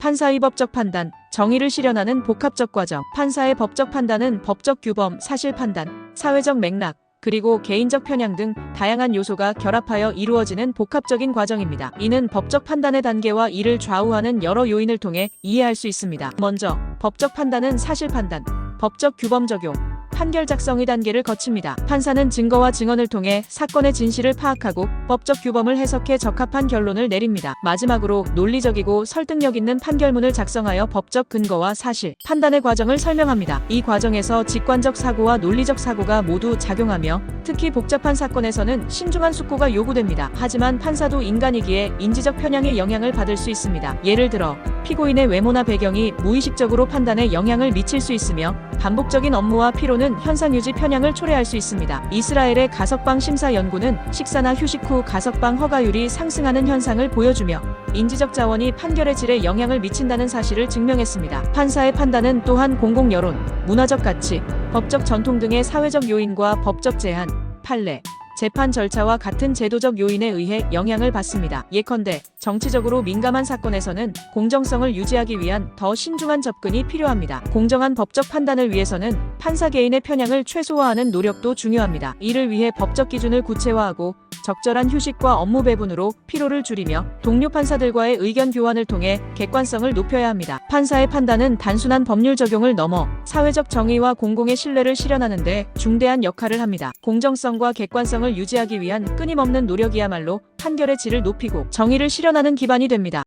판사의 법적 판단, 정의를 실현하는 복합적 과정. 판사의 법적 판단은 법적 규범, 사실 판단, 사회적 맥락, 그리고 개인적 편향 등 다양한 요소가 결합하여 이루어지는 복합적인 과정입니다. 이는 법적 판단의 단계와 이를 좌우하는 여러 요인을 통해 이해할 수 있습니다. 먼저, 법적 판단은 사실 판단, 법적 규범 적용, 판결 작성의 단계를 거칩니다. 판사는 증거와 증언을 통해 사건의 진실을 파악하고 법적 규범을 해석해 적합한 결론을 내립니다. 마지막으로 논리적이고 설득력 있는 판결문을 작성하여 법적 근거와 사실, 판단의 과정을 설명합니다. 이 과정에서 직관적 사고와 논리적 사고가 모두 작용하며 특히 복잡한 사건에서는 신중한 숙고가 요구됩니다. 하지만 판사도 인간이기에 인지적 편향의 영향을 받을 수 있습니다. 예를 들어 피고인의 외모나 배경이 무의식적으로 판단에 영향을 미칠 수 있으며 반복적인 업무와 피로는 현상 유지 편향을 초래할 수 있습니다. 이스라엘의 가석방 심사 연구는 식사나 휴식 후 가석방 허가율이 상승하는 현상을 보여주며 인지적 자원이 판결의 질에 영향을 미친다는 사실을 증명했습니다. 판사의 판단은 또한 공공 여론, 문화적 가치, 법적 전통 등의 사회적 요인과 법적 제한, 판례, 재판 절차와 같은 제도적 요인에 의해 영향을 받습니다. 예컨대 정치적으로 민감한 사건에서는 공정성을 유지하기 위한 더 신중한 접근이 필요합니다. 공정한 법적 판단을 위해서는 판사 개인의 편향을 최소화하는 노력도 중요합니다. 이를 위해 법적 기준을 구체화하고 적절한 휴식과 업무 배분으로 피로를 줄이며 동료 판사들과의 의견 교환을 통해 객관성을 높여야 합니다. 판사의 판단은 단순한 법률 적용을 넘어 사회적 정의와 공공의 신뢰를 실현하는 데 중대한 역할을 합니다. 공정성과 객관성을 유지하기 위한 끊임없는 노력이야말로 판결의 질을 높이고 정의를 실현하는 기반이 됩니다.